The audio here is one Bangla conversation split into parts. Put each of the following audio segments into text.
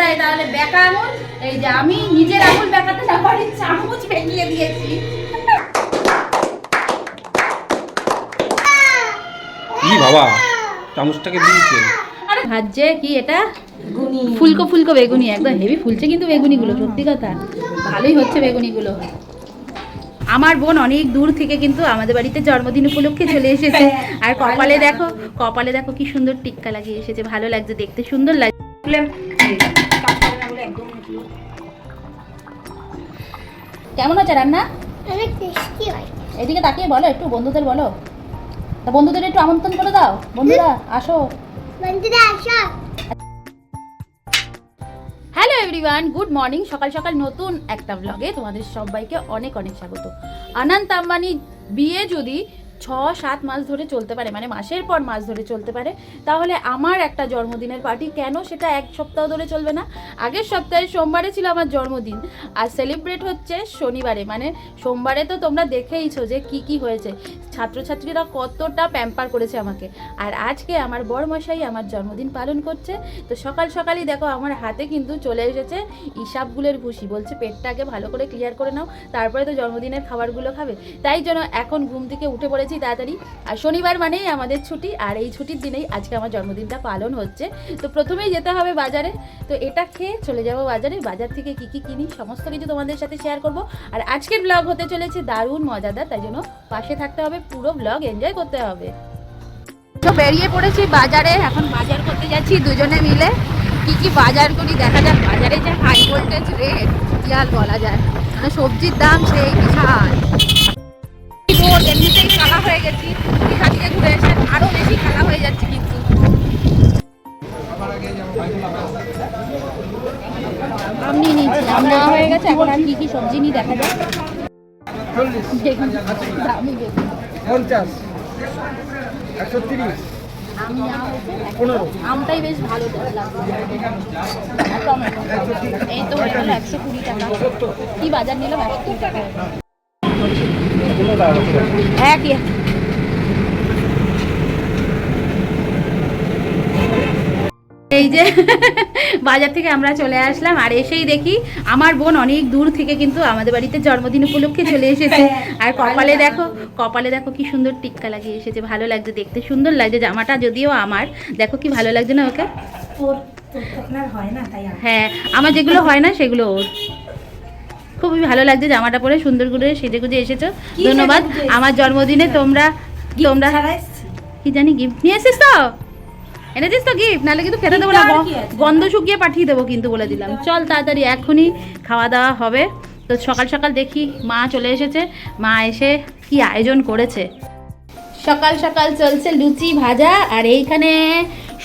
দেয় তাহলে বেকা আঙুল? এই যে আমি নিজের আঙুল বেকাতে না পারি চামচ ভেঙিয়ে দিয়েছি। কি বাবা চামচটাকে দিয়েছে। আরে ভাজছে কি এটা? ফুলকো ফুলকো বেগুনি একদম হেভি ফুলছে কিন্তু বেগুনিগুলো সত্যি কথা। ভালোই হচ্ছে বেগুনিগুলো। আমার বোন অনেক দূর থেকে কিন্তু আমাদের বাড়িতে জন্মদিন উপলক্ষে চলে এসেছে। আর কপালে দেখো কপালে দেখো কি সুন্দর টিক্কা লাগিয়ে এসেছে ভালো লাগছে দেখতে সুন্দর লাগছে। কেমন আছে রান্না? অনেক টেস্টি হয়। এদিকে তাকিয়ে বলো একটু বন্ধুদের বলো। তা বন্ধুদের একটু আমন্ত্রণ করে দাও। বন্ধুরা আসো। বন্ধুরা আসো। হ্যালো এভরিওয়ান গুড মর্নিং সকাল সকাল নতুন একটা ব্লগে তোমাদের সবাইকে অনেক অনেক স্বাগত। আনন্ত আম্বানি বিয়ে যদি ছ সাত মাস ধরে চলতে পারে মানে মাসের পর মাস ধরে চলতে পারে, তাহলে আমার একটা জন্মদিনের পার্টি কেন সেটা এক সপ্তাহ ধরে চলবে না? আগের সপ্তাহে সোমবারে ছিল আমার জন্মদিন, আর সেলিব্রেট হচ্ছে শনিবারে মানে সোমবারে তো তোমরা দেখেইছো যে কি কি হয়েছে। ছাত্রছাত্রীরা কতটা প্যাম্পার করেছে আমাকে, আর আজকে আমার বড়মশাই আমার জন্মদিন পালন করছে, তো সকাল সকালই দেখো আমার হাতে কিন্তু চলে এসেছে ইসাবগুলের ভুসি বলছে পেটটাকে ভালো করে ক্লিয়ার করে নাও, তারপরে তো জন্মদিনের খাবারগুলো খাবে, তাই জন্য এখন ঘুম থেকে উঠে পড়েছি তাড়াতাড়ি। আর শনিবার মানেই আমাদের ছুটি, আর এই ছুটির দিনেই আজকে আমার জন্মদিনটা পালন হচ্ছে। তো প্রথমেই যেতে হবে বাজারে। তো এটা খেয়ে চলে যাব বাজারে। বাজার থেকে কি কি কিনি, সমস্ত কিছু তোমাদের সাথে শেয়ার করব। আর আজকের ব্লগ হতে চলেছে দারুণ মজাদার, তাই জন্য পাশে থাকতে হবে, পুরো ব্লগ এনজয় করতে হবে। তো বেরিয়ে পড়েছি বাজারে। এখন বাজার করতে যাচ্ছি দুজনে মিলে। কি কি বাজার করি, দেখা যাক। বাজারে যে হাই ভোল্টেজ রেট কি আর বলা যায়। মানে সবজির দাম সেই বিশাল। রোদ এমনিতেই খালা হয়ে গেছি। দীঘা থেকে ঘুরে এসে আরও বেশি খালা হয়ে যাচ্ছে কিন্তু। আম নিয়ে নিয়েছি। আম নেওয়া হয়ে গেছে এখন আর কি কি সবজি নিয়ে দেখা যাক। বেগুন দামি বেগুন। পঞ্চাশ একশো তিরিশ আম নেওয়া হয়েছে পনেরো। আমটাই বেশ ভালো এই তো হয়ে গেল একশো কুড়ি টাকা। কি বাজার নিলাম একশো কুড়ি টাকা। একই। এই যে বাজার থেকে আমরা চলে আসলাম আর এসেই দেখি আমার বোন অনেক দূর থেকে কিন্তু আমাদের বাড়িতে জন্মদিন উপলক্ষে চলে এসেছে। আর কপালে দেখো কপালে দেখো কি সুন্দর টিক্কা লাগিয়ে এসেছে ভালো লাগছে দেখতে সুন্দর লাগছে জামাটা যদিও আমার দেখো কি ভালো লাগছে না ওকে? হয় হ্যাঁ আমার যেগুলো হয় না সেগুলো ওর। খুবই ভালো লাগছে জামাটা পরে সুন্দর করে সেজে গুজে এসেছ। ধন্যবাদ। আমার জন্মদিনে তোমরা তোমরা এসছি। কি জানি গিফট নিয়ে এসেছিস তো? এনেছিস তো গিফট নাহলে কিন্তু খেতে দেবো না? গন্ধ শুকিয়ে পাঠিয়ে দেবো কিন্তু বলে দিলাম। চল তাড়াতাড়ি এখনই খাওয়া দাওয়া হবে। তো সকাল সকাল দেখি মা চলে এসেছে। মা এসে কি আয়োজন করেছে? সকাল সকাল চলছে লুচি ভাজা আর এইখানে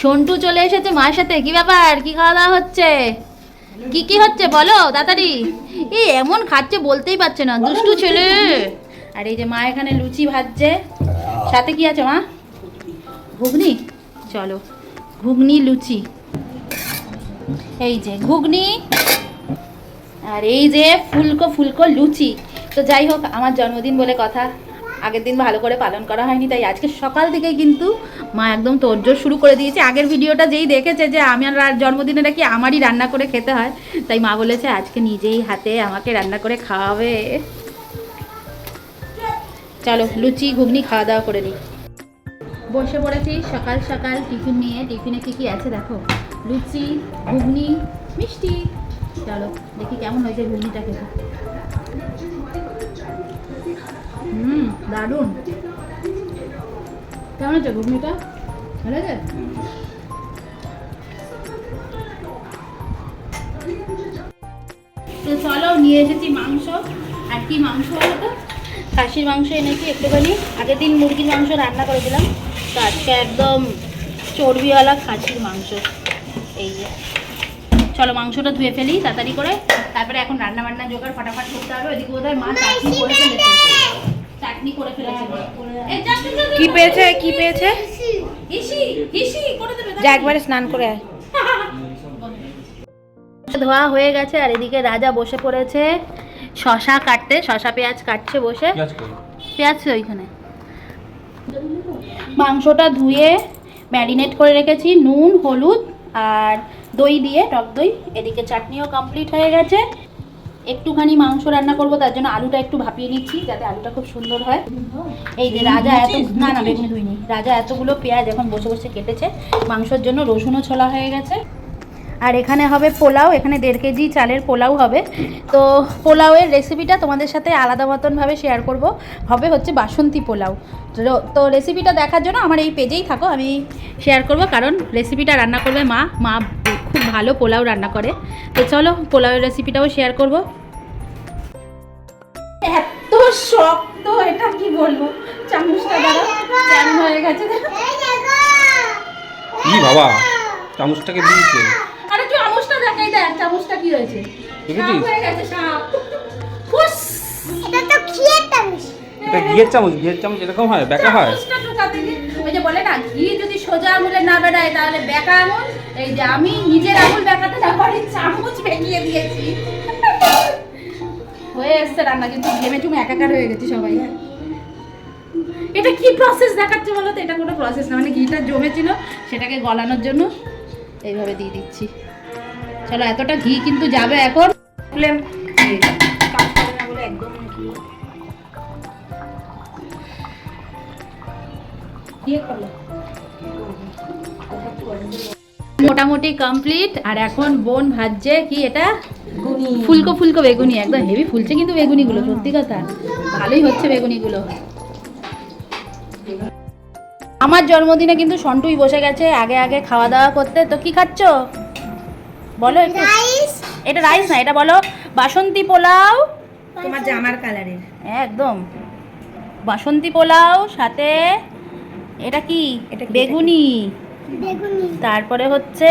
সন্টু চলে এসেছে মার সাথে। কি ব্যাপার? কি খাওয়া দাওয়া হচ্ছে? কি কি হচ্ছে? বলো তাড়াতাড়ি। এই এমন খাচ্ছে বলতেই পারছে না দুষ্টু ছেলে। আর এই যে মা এখানে লুচি ভাজছে। সাথে কি আছে মা? ঘুগনি? চলো ঘুগনি লুচি। এই যে ঘুগনি। আর এই যে ফুলকো ফুলকো লুচি। তো যাই হোক আমার জন্মদিন বলে কথা। আগের দিন ভালো করে পালন করা হয়নি, তাই আজকে সকাল থেকে কিন্তু মা একদম তোড়জোড় শুরু করে দিয়েছে। আগের ভিডিওটা যেই দেখেছে যে আমি আর জন্মদিনে নাকি আমারই রান্না করে খেতে হয়, তাই মা বলেছে আজকে নিজেই হাতে আমাকে রান্না করে খাওয়াবে। চলো, লুচি, ঘুগনি খাওয়া দাওয়া করে নিই। বসে পড়েছি সকাল সকাল টিফিন নিয়ে। টিফিনে কি কি আছে দেখো? লুচি, ঘুগনি, মিষ্টি। চলো, দেখি কেমন হয়েছে ঘুগনিটা খেতে। কেমন হচ্ছে ঘুগনিটা? ভালো আছে তো চলো, নিয়ে এসেছি মাংস। আর কি মাংস তো? খাসির মাংস এনেছি একটুখানি। আগের দিন মুরগির মাংস রান্না করেছিলাম। তো আজকে একদম চর্বিওয়ালা খাসির মাংস। এই যে। চলো, মাংসটা ধুয়ে ফেলি তাড়াতাড়ি করে। তারপরে এখন রান্না বান্না জোগাড়, ফাটাফাট করতে হবে। ওইদিকে বোধহয় মা চাটনি করে ফেলেছে চাটনি করে ফেলেছে। এই যা, যা, যা, যা। কি পেয়েছে কি পেয়েছে? হিসি হিসি করে দেবে যা একবারে স্নান করে আয়। ধোয়া হয়ে গেছে আর এদিকে রাজা বসে পড়েছে। শশা কাটতে শশা পেঁয়াজ কাটছে বসে। পেঁয়াজ ওইখানে। মাংসটা ধুয়ে ম্যারিনেট করে রেখেছি নুন হলুদ আর দই দিয়ে টক দই। এদিকে চাটনিও কমপ্লিট হয়ে গেছে। একটুখানি মাংস রান্না করব, তার জন্য আলুটা একটু ভাপিয়ে নিচ্ছি, যাতে আলুটা খুব সুন্দর হয়। এই যে রাজা এত না না, বেগুনি ধুইনি। রাজা এতগুলো পেঁয়াজ এখন বসে বসে কেটেছে। মাংসের জন্য রসুনও ছোলা হয়ে গেছে। আর এখানে হবে পোলাও, এখানে দেড় কেজি চালের পোলাও হবে। তো পোলাওয়ের রেসিপিটা তোমাদের সাথে আলাদা মতনভাবে শেয়ার করব। হবে হচ্ছে বাসন্তী পোলাও। তো- রেসিপিটা দেখার জন্য আমার এই পেজেই থাকো, আমি শেয়ার করব, কারণ রেসিপিটা রান্না করবে মা মা ভালো পোলাও রান্না করে। তো চলো পোলাওয়ের রেসিপিটাও শেয়ার করব। এত শক্ত এটা কি বলব? চামচটা দ্বারা কেমন হয়ে গেছে এই দেখো। কি বাবা? চামচটাকে দিয়েছে আরে চামচটা দেখাই দেখ চামচটা কি হয়েছে? দেখেছিস? হয়ে গেছে সাপ। ফুস এটা তো খেয়ে তামিস এটা ঘিয়ের চামচ ঘিয়ের চামচ এরকম হয় বেকা হয়। ওই যে বলে না ঘি যদি সোজা আঙুলে না বেড়ায় তাহলে বেকা আঙুল। এই যে আমি নিজের আঙুল বেকাতে না পারি চামচ বেরিয়ে দিয়েছি। হয়ে এসছে রান্না কিন্তু ঘেমে চুমে একাকার হয়ে গেছি সবাই। এটা কি প্রসেস দেখাচ্ছে বলো তো? এটা কোনো প্রসেস না মানে ঘিটা জমেছিল সেটাকে গলানোর জন্য এইভাবে দিয়ে দিচ্ছি। চলো এতটা ঘি কিন্তু যাবে এখন। ফ্লেম একদম কি ইয়ে করল মোটামুটি কমপ্লিট আর এখন বোন ভাজছে কি এটা? ফুলকো ফুলকো বেগুনি একদম হেভি ফুলছে কিন্তু বেগুনিগুলো সত্যি কথা। ভালোই হচ্ছে বেগুনিগুলো। আমার জন্মদিনে কিন্তু সন্টুই বসে গেছে আগে আগে খাওয়া দাওয়া করতে। তো কি খাচ্ছ? বলো একটু। রাইস এটা রাইস না এটা বলো। বাসন্তী পোলাও। তোমার জামার কালারের। একদম। বাসন্তী পোলাও সাথে এটা কি? বেগুনি। তারপরে হচ্ছে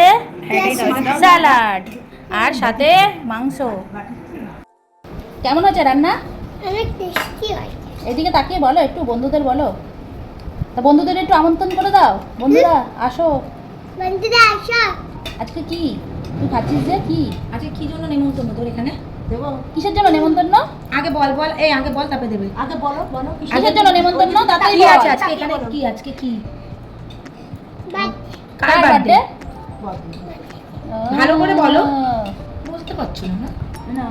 স্যালাড আর সাথে মাংস। কেমন হচ্ছে রান্না? এদিকে তাকিয়ে বলো একটু বন্ধুদের বলো। তা বন্ধুদের একটু আমন্ত্রণ করে দাও। বন্ধুরা আসো। বন্ধুরা আসো। আজকে কি? তুই খাচ্ছিস যে? কি? আজকে কি জন্য নেমন্তন্ন তোর এখানে? দেবো। কিসের জন্য নেমন্তন্ন? আগে বল বল। এই আগে বল তারপরে দেবে। আগে বলো বলো। কিসের জন্য নেমন্তন্ন? তাড়াতাড়ি কি আছে আজকে এখানে। কি আজকে কি? কার বার্থডে ভালো করে বলো। বুঝতে পারছ না। না।